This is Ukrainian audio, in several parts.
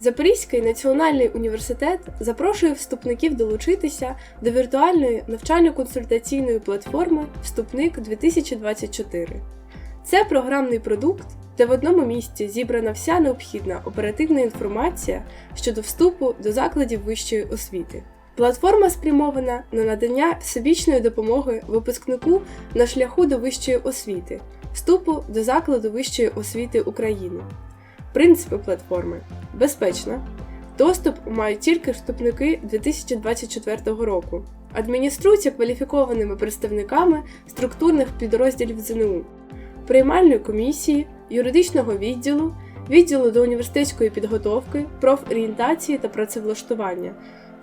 Запорізький національний університет запрошує вступників долучитися до віртуальної навчально-консультаційної платформи Вступник 2024. Це програмний продукт, де в одному місці зібрана вся необхідна оперативна інформація щодо вступу до закладів вищої освіти. Платформа спрямована на надання всебічної допомоги випускнику на шляху до вищої освіти, вступу до закладу вищої освіти України. Принципи платформи безпечна. Доступ мають тільки вступники 2024 року. Адмініструється кваліфікованими представниками структурних підрозділів ЗНУ, приймальної комісії, юридичного відділу, відділу до університетської підготовки, профорієнтації та працевлаштування,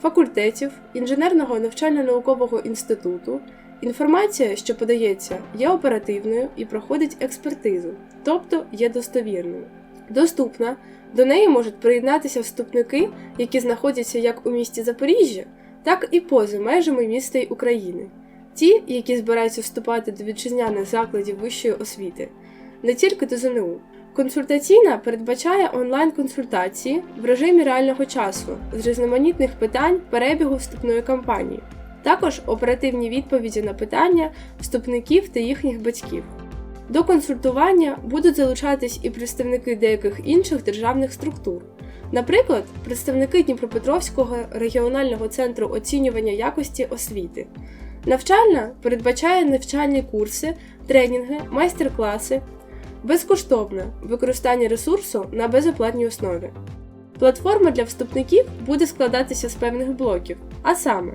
факультетів, інженерного навчально-наукового інституту. Інформація, що подається, є оперативною і проходить експертизу, тобто є достовірною. Доступна до неї можуть приєднатися вступники, які знаходяться як у місті Запоріжжя, так і поза межами міста й України, ті, які збираються вступати до вітчизняних закладів вищої освіти, не тільки до ЗНУ. Консультаційна передбачає онлайн-консультації в режимі реального часу з різноманітних питань перебігу вступної кампанії, також оперативні відповіді на питання вступників та їхніх батьків. До консультування будуть залучатись і представники деяких інших державних структур, наприклад, представники Дніпропетровського регіонального центру оцінювання якості освіти. Навчальна передбачає навчальні курси, тренінги, майстер-класи, безкоштовне використання ресурсу на безоплатній основі. Платформа для вступників буде складатися з певних блоків, а саме,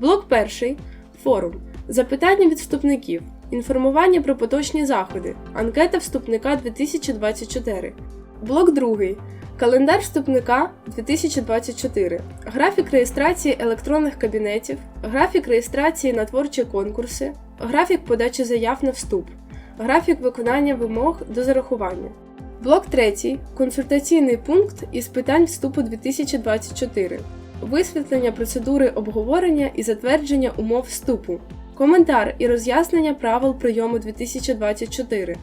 блок перший форум, запитання від вступників. Інформування про поточні заходи. Анкета вступника 2024. Блок 2. Календар вступника 2024. Графік реєстрації електронних кабінетів. Графік реєстрації на творчі конкурси. Графік подачі заяв на вступ. Графік виконання вимог до зарахування. Блок 3. Консультаційний пункт із питань вступу 2024. Висвітлення процедури обговорення і затвердження умов вступу. Коментар і роз'яснення правил прийому 2024,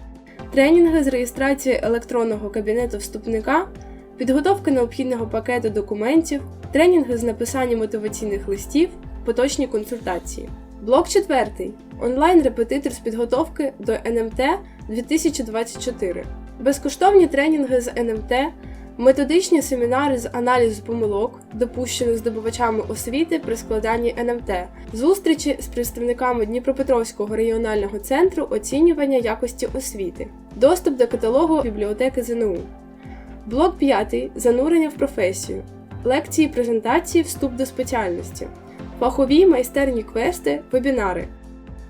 тренінги з реєстрації електронного кабінету вступника, підготовка необхідного пакету документів, тренінги з написання мотиваційних листів, поточні консультації. Блок 4. Онлайн-репетитор з підготовки до НМТ 2024, безкоштовні тренінги з НМТ. Методичні семінари з аналізу помилок, допущених здобувачами освіти при складанні НМТ, зустрічі з представниками Дніпропетровського регіонального центру оцінювання якості освіти, доступ до каталогу бібліотеки ЗНУ. Блок 5. Занурення в професію. Лекції, презентації, вступ до спеціальності, фахові майстерні квести, вебінари,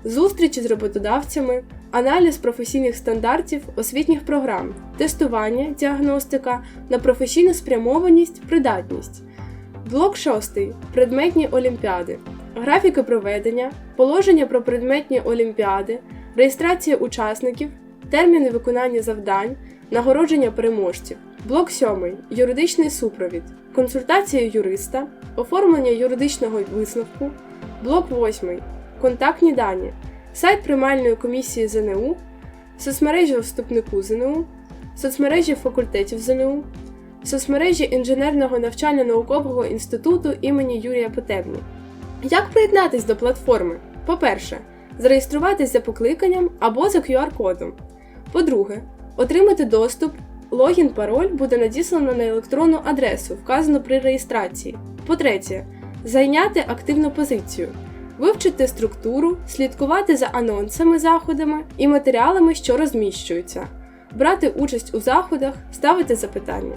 зустрічі з роботодавцями, аналіз професійних стандартів освітніх програм, тестування, діагностика на професійну спрямованість, придатність. Блок 6. Предметні олімпіади, графіки проведення, положення про предметні олімпіади, реєстрація учасників, терміни виконання завдань, нагородження переможців. Блок 7. Юридичний супровід, консультація юриста, оформлення юридичного висновку. Блок 8. Контактні дані сайт приймальної комісії ЗНУ, соцмережі вступнику ЗНУ, соцмережі факультетів ЗНУ, соцмережі інженерного навчально-наукового інституту імені Юрія Потебні. Як приєднатись до платформи? По-перше, зареєструватись за покликанням або за QR-кодом. По-друге, отримати доступ, логін, пароль буде надіслано на електронну адресу, вказану при реєстрації. По-третє, зайняти активну позицію вивчити структуру, слідкувати за анонсами, заходами і матеріалами, що розміщуються, брати участь у заходах, ставити запитання.